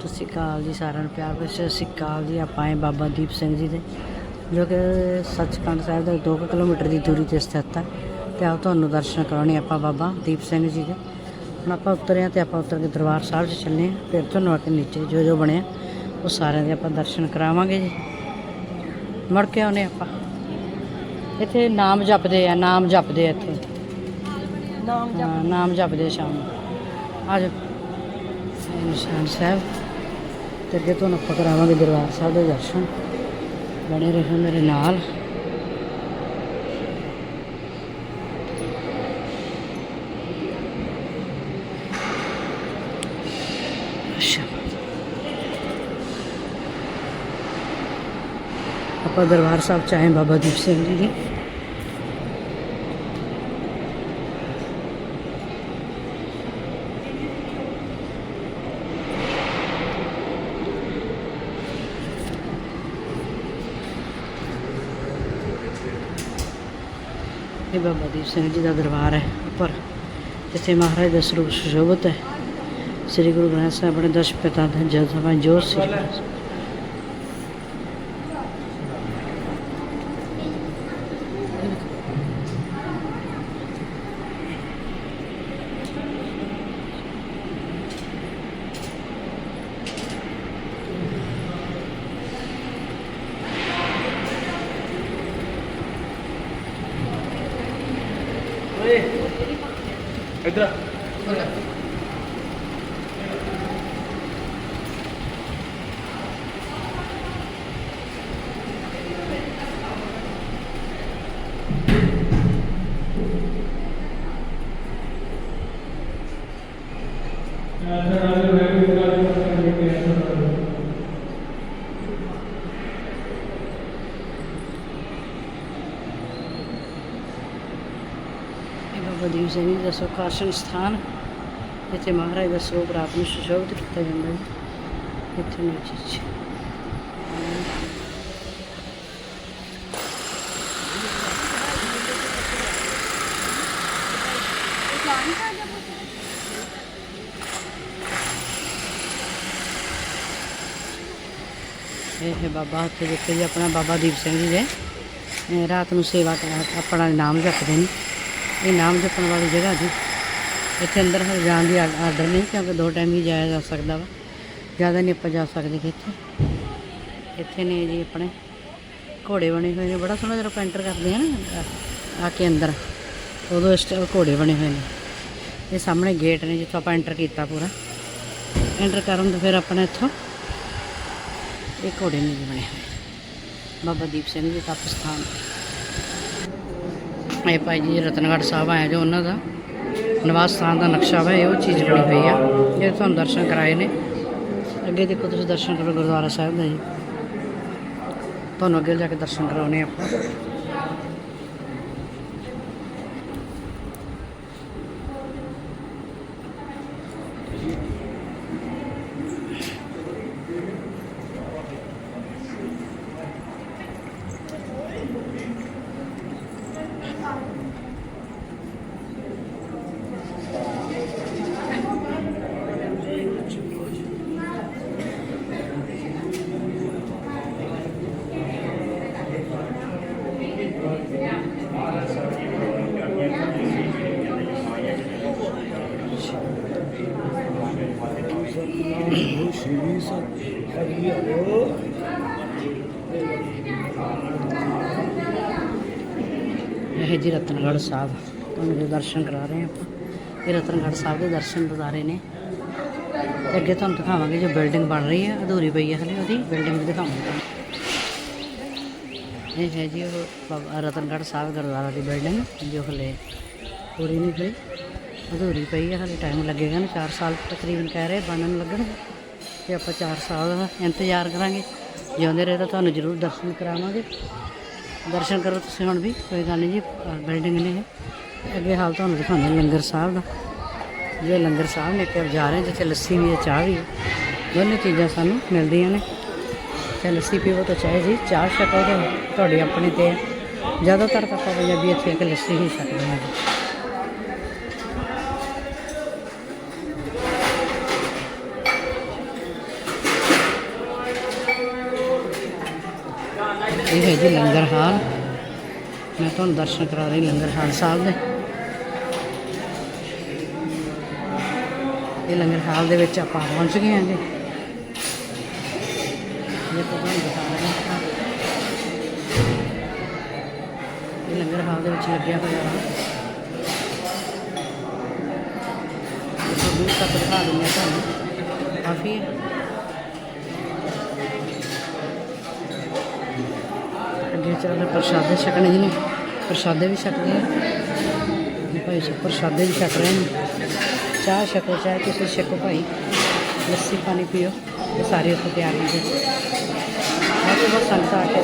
ਤੁਸੀਂ ਕਾਲ ਜੀ ਸਾਰਿਆਂ ਨੂੰ ਪਿਆਰ ਵਿੱਚ ਅਸੀਂ ਕਾਲ ਜੀ। ਆਪਾਂ ਆਏ ਬਾਬਾ ਦੀਪ ਸਿੰਘ ਜੀ ਦੇ ਜੋ ਕਿ ਸੱਚਖੰਡ ਸਾਹਿਬ ਦੇ 2 ਕਿਲੋਮੀਟਰ ਦੀ ਦੂਰੀ ਤੇ ਸਥਿਤ ਹੈ। ਤੇ ਆਓ ਤੁਹਾਨੂੰ ਦਰਸ਼ਨ ਕਰਾਉਣੇ ਆਪਾਂ ਬਾਬਾ ਦੀਪ ਸਿੰਘ ਜੀ ਦੇ। ਹੁਣ ਆਪਾਂ ਉਤਰੇ ਹਾਂ ਤੇ ਆਪਾਂ ਉਤਰ ਕੇ ਦਰਬਾਰ ਸਾਹਿਬ 'ਚ ਚੱਲੇ ਹਾਂ। ਫਿਰ ਤੁਹਾਨੂੰ ਆ ਕੇ ਨੀਚੇ ਜੋ ਜੋ ਬਣਿਆ ਉਹ ਸਾਰਿਆਂ ਦੇ ਆਪਾਂ ਦਰਸ਼ਨ ਕਰਾਵਾਂਗੇ ਜੀ। ਮੁੜ ਕੇ ਆਉਨੇ ਆਪਾਂ। ਇੱਥੇ ਨਾਮ ਜਪਦੇ ਆ ਨਾਮ ਜਪਦੇ ਆ ਇੱਥੇ। ਨਾਮ ਜਪਦੇ ਆ ਸ਼ਾਮ ਨੂੰ। ਅੱਜ ਨਿਸ਼ਾਨ ਸਾਹਿਬ। ਤੇ ਅੱਗੇ ਤੁਹਾਨੂੰ ਆਪਾਂ ਕਰਾਵਾਂਗੇ ਦਰਬਾਰ ਸਾਹਿਬ ਦੇ ਦਰਸ਼ਨ। ਬਣੇ ਰਹੋ ਮੇਰੇ ਨਾਲ। ਆਪਾਂ ਦਰਬਾਰ ਸਾਹਿਬ ਚ ਆਏ ਬਾਬਾ ਦੀਪ ਸਿੰਘ ਜੀ। ਦੇ ਇਹ ਬਾਬਾ ਦੀਪ ਸਿੰਘ ਜੀ ਦਾ ਦਰਬਾਰ ਹੈ ਉੱਪਰ, ਜਿੱਥੇ ਮਹਾਰਾਜ ਦਾ ਸਰੂਪ ਸੁਸ਼ੋਭਿਤ ਹੈ। ਸ੍ਰੀ ਗੁਰੂ ਗ੍ਰੰਥ ਸਾਹਿਬ ਆਪਣੇ ਦਸ਼ ਪਿਤਾ ਦਾ ਜਲ ਸਮਾਂ ਜੋਤ ਸੀ ਇਧਰ ਇਹ ਬਾਬਾ ਦੀਪ ਸਿੰਘ ਦਾ ਸੁਖਾਸਨ ਸਥਾਨ ਇੱਥੇ ਮਹਾਰਾਜ ਦਾ ਸਰੂਪ ਰਾਤ ਨੂੰ ਸੁਸ਼ੋਭਿਤ ਕੀਤਾ ਜਾਂਦਾ ਹੈ। ਇੱਥੇ ਨੀਚੇ ਚ। ਇਹ ਹੈ ਬਾਬਾ, ਉੱਥੇ ਦੇਖੋ ਜੀ, ਆਪਣਾ ਬਾਬਾ ਦੀਪ ਸਿੰਘ ਜੀ ਦੇ। ਰਾਤ ਨੂੰ ਸੇਵਾ ਕਰ ਆਪਣਾ ਨਾਮ ਜਪਦੇ ਨੇ। ਇਹ ਨਾਮ ਜਪਣ ਵਾਲੀ ਜਗ੍ਹਾ ਜੀ। ਇੱਥੇ ਅੰਦਰ ਹਰ ਜਾਣ ਦੀ ਆਰਡਰ ਨਹੀਂ, ਕਿਉਂਕਿ ਦੋ ਟਾਈਮ ਹੀ ਜਾਇਆ ਜਾ ਸਕਦਾ ਵਾ। ਜ਼ਿਆਦਾ ਨਹੀਂ ਆਪਾਂ ਜਾ ਸਕਦੇ ਇੱਥੇ। ਇੱਥੇ ਨੇ ਜੀ ਆਪਣੇ ਘੋੜੇ ਬਣੇ ਹੋਏ ਨੇ। ਬੜਾ ਸੋਹਣਾ ਜਦੋਂ ਆਪਾਂ ਐਂਟਰ ਕਰਦੇ ਆ ਨਾ, ਆ- ਕੇ ਅੰਦਰ, ਉਦੋਂ ਇਸ ਟਾਈਮ ਘੋੜੇ ਬਣੇ ਹੋਏ ਨੇ। ਇਹ ਸਾਹਮਣੇ ਗੇਟ ਨੇ ਜਿੱਥੋਂ ਆਪਾਂ ਐਂਟਰ ਕੀਤਾ ਪੂਰਾ। ਐਂਟਰ ਕਰਨ ਤੋਂ ਫਿਰ ਆਪਣਾ ਇੱਥੋਂ ਇਹ ਘੋੜੇ ਨੇ ਜੀ ਬਣੇ ਹੋਏ। ਬਾਬਾ ਦੀਪ ਸਿੰਘ ਜੀ ਤਪ ਸਥਾਨ ਇਹ ਭਾਈ ਜੀ ਰਤਨਗੜ੍ਹ ਸਾਹਿਬ ਆਇਆ ਜੋ ਉਹਨਾਂ ਦਾ ਨਿਵਾਸ ਸਥਾਨ ਦਾ ਨਕਸ਼ਾ ਵਾ, ਇਹ ਉਹ ਚੀਜ਼ ਬਣੀ ਪਈ ਆ। ਇਹ ਤੁਹਾਨੂੰ ਦਰਸ਼ਨ ਕਰਾਏ ਨੇ। ਅੱਗੇ ਦੇਖੋ ਤੁਸੀਂ ਦਰਸ਼ਨ ਕਰੋ ਗੁਰਦੁਆਰਾ ਸਾਹਿਬ ਦਾ ਜੀ। ਤੁਹਾਨੂੰ ਅੱਗੇ ਜਾ ਕੇ ਦਰਸ਼ਨ ਕਰਾਉਣੇ ਆਪਾਂ। ਇਹ ਜੀ ਰਤਨਗੜ੍ਹ ਸਾਹਿਬ, ਤੁਹਾਨੂੰ ਜੋ ਦਰਸ਼ਨ ਕਰਾ ਰਹੇ ਹਾਂ ਆਪਾਂ। ਇਹ ਰਤਨਗੜ੍ਹ ਸਾਹਿਬ ਦੇ ਦਰਸ਼ਨ ਦਿਦਾਰੇ ਨੇ। ਤੇ ਅੱਗੇ ਤੁਹਾਨੂੰ ਦਿਖਾਵਾਂਗੇ ਜੋ ਬਿਲਡਿੰਗ ਬਣ ਰਹੀ ਹੈ, ਅਧੂਰੀ ਪਈ ਹੈ ਹਲੇ ਉਹਦੀ। ਬਿਲਡਿੰਗ ਵੀ ਦਿਖਾਵਾਂਗੇ ਇਹ ਹੈ ਜੀ ਉਹ ਬਾਬਾ, ਰਤਨਗੜ੍ਹ ਸਾਹਿਬ ਗੁਰਦੁਆਰਾ ਦੀ ਬਿਲਡਿੰਗ, ਜੋ ਹਲੇ ਪੂਰੀ ਨਹੀਂ ਹੋਈ। ਅਧੂਰੀ ਪਈ ਹੈ, ਹਲੇ ਟਾਈਮ ਲੱਗੇਗਾ ਨਾ। 4 ਸਾਲ ਤਕਰੀਬਨ ਕਹਿ ਰਹੇ, ਬਣਨ ਲੱਗਣਗੇ। ਤੇ ਆਪਾਂ 4 ਸਾਲ ਦਾ ਇੰਤਜ਼ਾਰ ਕਰਾਂਗੇ। ਜਿਉਂਦੇ ਰਹੇ ਤਾਂ ਤੁਹਾਨੂੰ ਜ਼ਰੂਰ ਦਰਸ਼ਨ ਕਰਾਵਾਂਗੇ। ਦਰਸ਼ਨ ਕਰੋ ਤੁਸੀਂ ਹੁਣ ਵੀ, ਕੋਈ ਗੱਲ ਨਹੀਂ ਜੀ ਬਿਲਡਿੰਗ ਨੇ ਅੱਗੇ ਹਾਲ ਤੁਹਾਨੂੰ ਦਿਖਾਉਂਦੇ ਲੰਗਰ ਸਾਹਿਬ ਦਾ। ਇਹ ਲੰਗਰ ਸਾਹਿਬ ਨੇ ਕਿ ਜਾ ਰਹੇ, ਜਿੱਥੇ ਲੱਸੀ ਵੀ ਹੈ, ਚਾਹ ਵੀ ਦੋਨੇ ਚੀਜ਼ਾਂ ਸਾਨੂੰ ਮਿਲਦੀਆਂ ਨੇ। ਚਾਹੇ ਲੱਸੀ ਪੀਵੋ ਤਾਂ ਚਾਹੇ ਜੀ, ਚਾਹ ਛਕੋ ਤਾਂ ਤੁਹਾਡੀ ਆਪਣੀ ਤੇ ਹੈ। ਜ਼ਿਆਦਾਤਰ ਤਾਂ ਆਪਾਂ ਪੰਜਾਬੀ ਇੱਥੇ ਆ ਕੇ ਲੱਸੀ ਹੀ ਛਕਦੇ ਹਾਂ ਹੈ ਜੀ ਲੰਗਰ ਹਾਲ। ਮੈਂ ਤੁਹਾਨੂੰ ਦਰਸ਼ਨ ਕਰਾ ਰਹੀ ਲੰਗਰ ਹਾਲ ਸਾਹਿਬ ਦੇ। ਇਹ ਲੰਗਰ ਹਾਲ ਦੇ ਵਿੱਚ ਆਪਾਂ ਪਹੁੰਚ ਗਏ ਹਾਂ ਜੀ। ਇਹ ਤੁਹਾਨੂੰ ਦਿਖਾ ਰਹੇ ਹਾਂ ਇਹ ਲੰਗਰ ਹਾਲ ਦੇ ਵਿੱਚ ਲੱਗਿਆ ਹੋਇਆ ਵਾ। ਦੂਰ ਤੱਕ ਦਿਖਾ ਦਿੰਦੇ ਤੁਹਾਨੂੰ। ਕਾਫੀ ਹੈ। ਅੱਗੇ ਚੱਲ ਪ੍ਰਸ਼ਾਦੇ ਛਕਣੇ ਜੀ ਨੇ। ਪ੍ਰਸ਼ਾਦੇ ਵੀ ਛਕਦੇ ਆ। ਭਾਈ ਜੀ, ਪ੍ਰਸ਼ਾਦੇ ਵੀ ਛਕ ਰਹੇ ਨੇ। ਚਾਹ ਛਕੋ, ਚਾਹ ਤੁਸੀਂ ਛਕੋ ਭਾਈ। ਲੱਸੀ ਪਾਣੀ ਪੀਓ ਇਹ ਸਾਰੇ ਉੱਥੇ ਤਿਆਰ ਨੇ ਜੀ ਆਹ ਬਹੁਤ ਸੰਗਤ ਆ ਕੇ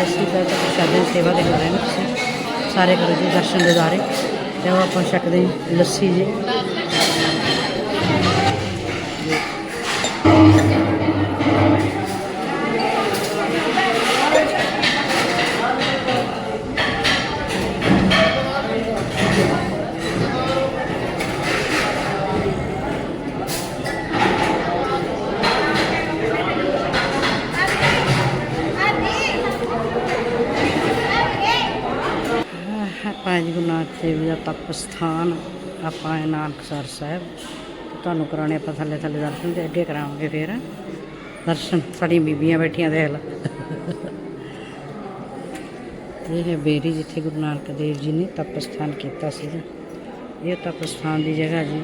ਲੱਸੀ ਦਾ ਪ੍ਰਸ਼ਾਦੇ ਦੀ ਸੇਵਾ ਦੇ ਕਰ ਰਹੇ ਨੇ ਤੁਸੀਂ। ਸਾਰੇ ਕਰੋ ਜੀ, ਦਰਸ਼ਨ ਦੇ ਦਿਦਾਰੇ ਤੇ ਉਹ ਆਪਾਂ ਛਕਦੇ ਲੱਸੀ ਜੀ। ਆਪਾਂ ਜੀ, ਗੁਰੂ ਨਾਨਕ ਦੇਵ ਜੀ ਦਾ ਤਪ ਸਥਾਨ ਆਪਾਂ ਆਏ ਨਾਨਕਸਰ ਸਾਹਿਬ। ਤੁਹਾਨੂੰ ਕਰਾਉਣੇ ਆਪਾਂ ਥੱਲੇ ਥੱਲੇ ਦਰਸ਼ਨ ਤੇ ਅੱਗੇ ਕਰਾਵਾਂਗੇ ਫਿਰ। ਦਰਸ਼ਨ, ਸਾਡੀਆਂ ਬੀਬੀਆਂ ਬੈਠੀਆਂ ਦੇਖ ਲਓ ਇਹ ਹੈ ਬੇਰੀ ਜਿੱਥੇ ਗੁਰੂ ਨਾਨਕ ਦੇਵ ਜੀ ਨੇ ਤਪ ਸਥਾਨ ਕੀਤਾ ਸੀ ਇਹ ਤਪ ਸਥਾਨ ਦੀ ਜਗ੍ਹਾ ਜੀ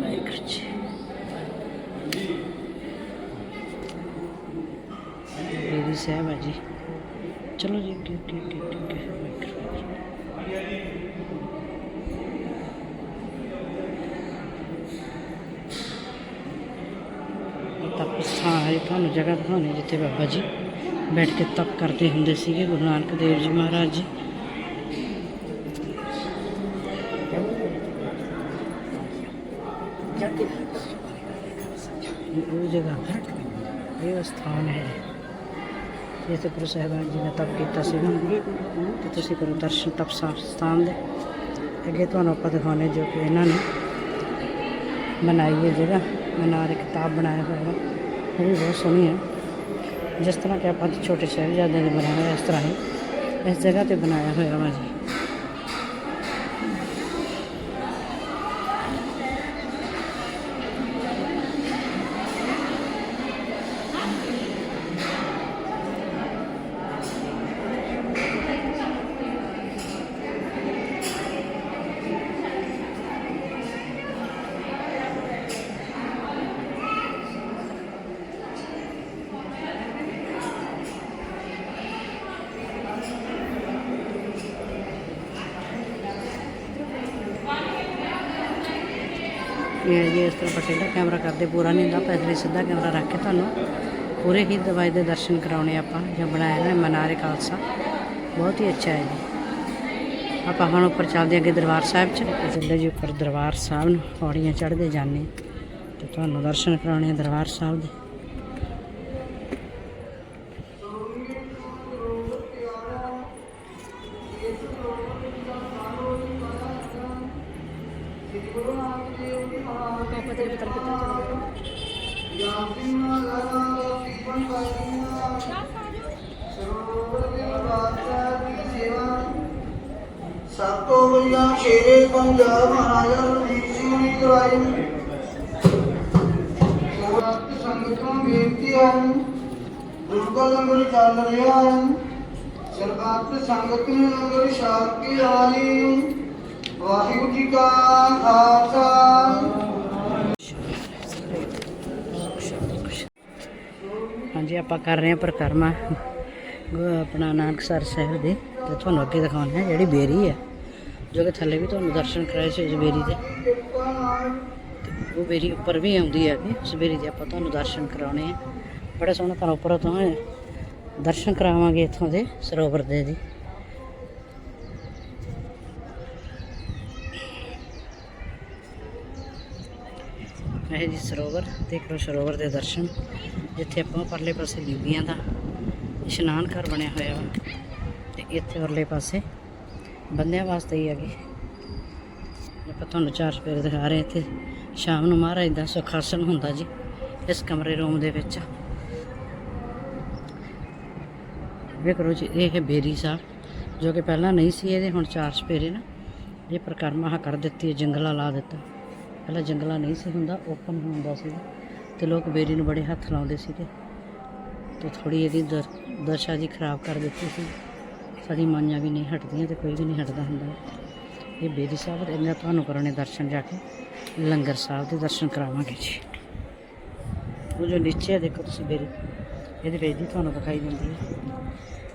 ਵਾਹਿਗੁਰੂ ਜੀ ਬੇਰੀ ਸਾਹਿਬ ਹੈ ਜੀ ਚਲੋ ਜੀ ਅੱਗੇ ਅੱਗੇ ਅੱਗੇ ਅੱਗੇ, ਅੱਗੇ ਵਾਹਿਗੁਰੂ। ਇਹ ਤਪ ਸਥਾਨ ਹੈ ਤੁਹਾਨੂੰ ਜਗ੍ਹਾ ਦਿਖਾਉਣੀ ਜਿੱਥੇ ਬਾਬਾ ਜੀ ਬੈਠ ਕੇ ਤਪ ਕਰਦੇ ਹੁੰਦੇ ਸੀਗੇ, ਗੁਰੂ ਨਾਨਕ ਦੇਵ ਜੀ ਮਹਾਰਾਜ ਜੀ। ਉਹ ਜਗ੍ਹਾ, ਇਹ ਸਥਾਨ ਹੈ। ਜਿੱਥੇ ਗੁਰੂ ਸਾਹਿਬਾਨ ਜੀ ਨੇ ਤਪ ਕੀਤਾ ਸੀ। ਤੇ ਤੁਸੀਂ ਕਰੋ ਦਰਸ਼ਨ ਤਪ ਸਾ- ਸਥਾਨ ਦੇ ਅੱਗੇ ਤੁਹਾਨੂੰ ਆਪਾਂ ਦਿਖਾਉਣੇ ਜੋ ਕਿ ਇਹਨਾਂ ਨੇ ਬਣਾਈ ਹੈ ਜਗ੍ਹਾ। ਮਨਾਰ ਇੱਕ ਕਿਤਾਬ ਬਣਾਇਆ ਹੋਇਆ ਵਾ। ਉਹ ਵੀ ਬਹੁਤ ਸੋਹਣੀ ਹੈ। ਜਿਸ ਤਰ੍ਹਾਂ ਕਿ ਆਪਾਂ ਛੋਟੇ ਸਾਹਿਬਜ਼ਾਦਿਆਂ ਨੇ ਬਣਾਇਆ ਇਸ ਤਰ੍ਹਾਂ ਹੀ। ਇਸ ਜਗ੍ਹਾ ਤੇ ਬਣਾਇਆ ਹੋਇਆ ਵਾ ਜੀ। ਜੀ ਇਸ ਤਰ੍ਹਾਂ ਪਟੇਲਾ ਕੈਮਰਾ ਕਰਦੇ, ਪੂਰਾ ਨਹੀਂ ਹੁੰਦਾ ਪੈਦਲੇ ਸਿੱਧਾ ਕੈਮਰਾ ਰੱਖ ਕੇ ਤੁਹਾਨੂੰ ਪੂਰੇ ਹੀ ਦਵਾਈ ਦੇ ਦਰਸ਼ਨ ਕਰਾਉਣੇ ਆਪਾਂ, ਜੋ ਬਣਾਇਆ ਹੈ ਮਨਾਰੇ ਖਾਲਸਾ। ਬਹੁਤ ਹੀ ਅੱਛਾ ਹੈ ਜੀ। ਆਪਾਂ ਹੁਣ ਉੱਪਰ ਚੱਲਦੇ ਅੱਗੇ ਦਰਬਾਰ ਸਾਹਿਬ ਚ। ਜਿੱਦਾਂ ਜੀ ਉੱਪਰ ਦਰਬਾਰ ਸਾਹਿਬ ਨੂੰ ਪੌੜੀਆਂ ਚੜ੍ਹਦੇ ਜਾਂਦੇ ਤੇ ਤੁਹਾਨੂੰ ਦਰਸ਼ਨ ਕਰਾਉਣੇ ਆ ਦਰਬਾਰ ਸਾਹਿਬ ਦੇ। ਸ਼ੇਰੇ ਪੰਜਾਬ ਮਹਾਰਾਜਾ ਰਣਜੀਤ ਸਿੰਘ ਨੇ ਕਰਵਾਈ ਸੋਹਤ ਸੰਗਤ ਨੂੰ ਬੇਨਤੀ ਹੈ ਦੁਰਗਾ ਲੰਗਰ ਚੱਲ ਰਿਹਾ ਹੈ। ਸਰਬੱਤ ਸੰਗਤ ਨੂੰ ਲੰਗਰ ਛਕ ਕੇ ਆਈ ਵਾਹਿਗੁਰੂ ਜੀ ਕਾ ਖਾਲਸਾ। ਹਾਂਜੀ, ਆਪਾਂ ਕਰ ਰਹੇ ਹਾਂ ਪਰਿਕਰਮਾ। ਗੁ- ਆਪਣਾ ਨਾਨਕਸਰ ਸਾਹਿਬ ਦੇ। ਤੇ ਤੁਹਾਨੂੰ ਅੱਗੇ ਦਿਖਾਉਣਾ ਹੈ ਜਿਹੜੀ ਬੇਰੀ ਹੈ। ਜੋ ਕਿ ਥੱਲੇ ਵੀ ਤੁਹਾਨੂੰ ਦਰਸ਼ਨ ਕਰਾਏ ਸੀ ਉਸ ਦੇ। ਤੇ ਉਹ ਬੇਰੀ ਉੱਪਰ ਵੀ ਆਉਂਦੀ ਹੈ ਕਿ ਉਸ ਬੇਰੀ ਦੇ ਆਪਾਂ ਤੁਹਾਨੂੰ ਦਰਸ਼ਨ ਕਰਾਉਣੇ ਆ। ਬੜਾ ਸੋਹਣਾ ਤੁਹਾਨੂੰ ਉੱਪਰੋਂ ਤੋਂ ਦਰਸ਼ਨ ਕਰਾਵਾਂਗੇ ਇੱਥੋਂ ਦੇ, ਸਰੋਵਰ ਦੇ ਜੀ। ਇਹ ਜੀ ਸਰੋਵਰ, ਦੇਖ ਲਓ ਸਰੋਵਰ ਦੇ ਦਰਸ਼ਨ। ਜਿੱਥੇ ਆਪਾਂ ਪਰਲੇ ਪਾਸੇ ਬੀਬੀਆਂ ਦਾ ਇਸ਼ਨਾਨ ਘਰ ਬਣਿਆ ਹੋਇਆ ਵਾ। ਤੇ ਇੱਥੇ ਪਰਲੇ ਪਾਸੇ ਬੰਦਿਆਂ ਵਾਸਤੇ ਹੀ ਹੈਗੇ। ਆਪਾਂ ਤੁਹਾਨੂੰ ਚਾਰ ਸਪੇਰੇ ਦਿਖਾ ਰਹੇ ਇੱਥੇ। ਸ਼ਾਮ ਨੂੰ ਮਹਾਰਾਜ ਦਾ ਸੁਖਾਸਨ ਹੁੰਦਾ ਜੀ, ਇਸ ਕਮਰੇ ਰੂਮ ਦੇ ਵਿੱਚ। ਵੇਖ ਵੇਖੋ ਜੀ, ਇਹ ਬੇਰੀ ਸਾਹਿਬ, ਜੋ ਕਿ ਪਹਿਲਾਂ ਨਹੀਂ ਸੀ ਇਹਦੇ, ਹੁਣ ਚਾਰ ਸਪੇਰੇ ਨਾ ਇਹ ਪ੍ਰਕਰਮਾ ਕਰ ਦਿੱਤੀ ਹੈ, ਜੰਗਲਾ ਲਾ ਦਿੱਤਾ। ਪਹਿਲਾਂ ਜੰਗਲਾ ਨਹੀਂ ਸੀ ਹੁੰਦਾ, ਓਪਨ ਹੁੰਦਾ ਸੀ ਤੇ ਲੋਕ ਬੇਰੀ ਨੂੰ ਬੜੇ ਹੱਥ ਲਾਉਂਦੇ ਸੀਗੇ। ਤੇ ਥੋੜੀ ਇਹਦੀ ਦਰ- ਦਸ਼ਾ ਜੀ ਖਰਾਬ ਕਰ ਦਿੱਤੀ ਸੀ। ਸਾਡੀ ਮਾਈਆਂ ਵੀ ਨਹੀਂ ਹਟਦੀਆਂ ਤੇ ਕੋਈ ਵੀ ਨਹੀਂ ਹਟਦਾ ਹੁੰਦਾ। ਇਹ ਬੇਰੀ ਸਾਹਿਬ ਦੇ ਇਹਨਾਂ ਤੁਹਾਨੂੰ ਕਰਾਉਣੇ ਦਰਸ਼ਨ ਜਾ ਕੇ ਲੰਗਰ ਸਾਹਿਬ ਦੇ ਦਰਸ਼ਨ ਕਰਾਵਾਂਗੇ ਜੀ। ਉਹ ਜੋ ਨੀਚੇ ਹੈ ਦੇਖੋ ਤੁਸੀਂ ਬੇਰੀ ਇਹਦੇ ਵਿੱਚ ਦੀ ਤੁਹਾਨੂੰ ਦਿਖਾਈ ਦਿੰਦੀ ਹੈ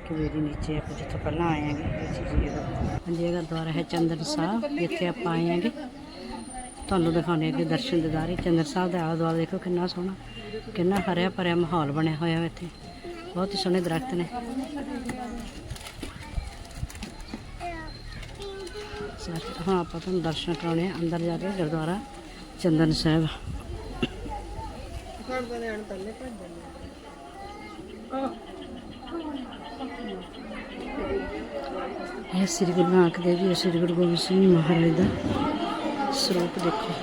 ਕਿ ਬੇਰੀ ਨੀਚੇ ਆਪਾਂ ਜਿੱਥੋਂ ਪਹਿਲਾਂ ਆਏ ਆਂਗੇ ਇਹ ਚੀਜ਼ ਇਹਦਾ। ਹਾਂਜੀ ਇਹ ਗੁਰਦੁਆਰਾ ਹੈ ਚੰਦਨ ਸਾਹਿਬ, ਇੱਥੇ ਆਪਾਂ ਆਏ ਆਂਗੇ ਤੁਹਾਨੂੰ ਦਿਖਾਉਂਦੇ ਅੱਗੇ ਦਰਸ਼ਨ ਦਿਦਾਰੇ ਚੰਦਰ ਸਾਹਿਬ ਦਾ ਆਲਾ ਦੁਆਲਾ ਦੇਖੋ ਕਿੰਨਾ ਸੋਹਣਾ, ਕਿੰਨਾ ਹਰਿਆ ਭਰਿਆ ਮਾਹੌਲ ਬਣਿਆ ਹੋਇਆ ਇੱਥੇ। ਬਹੁਤ ਹੀ ਸੋਹਣੇ ਦਰਖਤ ਨੇ। ਸਰ ਹੁਣ ਆਪਾਂ ਤੁਹਾਨੂੰ ਦਰਸ਼ਨ ਕਰਾਉਣੇ ਆ, ਅੰਦਰ ਜਾ ਕੇ, ਗੁਰਦੁਆਰਾ, ਚੰਦਨ ਸਾਹਿਬ। ਇਹ ਸ੍ਰੀ ਗੁਰੂ ਨਾਨਕ ਦੇਵ ਜੀ ਸ੍ਰੀ ਗੁਰੂ ਗੋਬਿੰਦ ਸਿੰਘ ਮਹਾਰਾਜ ਦਾ ਸਰੂਪ ਦੇਖੋ।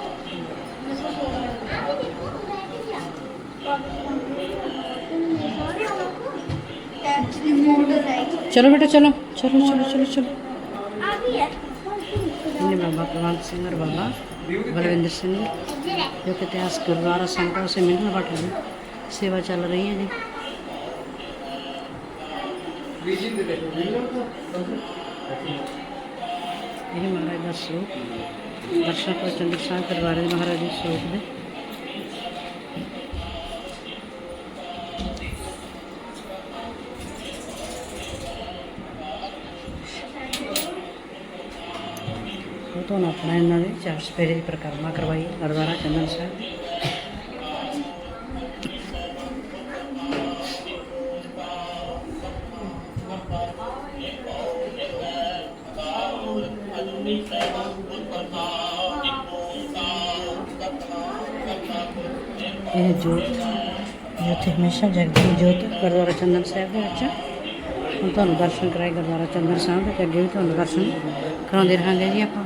ਚਲੋ ਬੇਟਾ, ਚਲੋ ਚਲੋ ਚਲੋ ਚਲੋ। ਚਲੋ ਇਹਨੇ ਬਾਬਾ ਕੁਲਵੰਤ ਸਿੰਘ ਔਰ ਬਲਵਿੰਦਰ ਸਿੰਘ ਜੋ ਕਿ ਇਤਿਹਾਸ ਗੁਰਦੁਆਰਾ ਸੰਗਤਾਂ ਸੇ ਮਿਲਣ ਵਾਟੇ ਦੀ ਸੇਵਾ ਚੱਲ ਰਹੀ ਹੈ ਜੀ। ਇਹ ਮਹਾਰਾਜ ਦਾ ਸਰੂਪ ਦਰਸ਼ਨ ਚੰਦਰ ਸਾਹਿਬ ਦਰਬਾਰ ਦੇ ਮਹਾਰਾਜ ਦੇ ਸਰੂਪ ਦੇ। ਉਹ ਤੁਹਾਨੂੰ ਆਪਣਾ ਇਹਨਾਂ ਦੇ ਚਾਰ ਸਪੇਰੇ ਦੀ ਪ੍ਰਕਰਮਾ ਕਰਵਾਈ ਗੁਰਦੁਆਰਾ ਚੰਦਨ ਸਾਹਿਬ। ਇਹ ਜੋਤ ਜਿੱਥੇ ਹਮੇਸ਼ਾ ਜਗਦੀ ਜੋਤ ਗੁਰਦੁਆਰਾ ਚੰਦਨ ਸਾਹਿਬ ਦੇ ਵਿੱਚ। ਹੁਣ ਤੁਹਾਨੂੰ ਦਰਸ਼ਨ ਕਰਾਏ ਗੁਰਦੁਆਰਾ ਚੰਦਨ ਸਾਹਿਬ ਦੇ ਅੱਗੇ ਵੀ ਤੁਹਾਨੂੰ ਦਰਸ਼ਨ ਕਰਾਉਂਦੇ ਰਹਾਂਗੇ ਜੀ ਆਪਾਂ।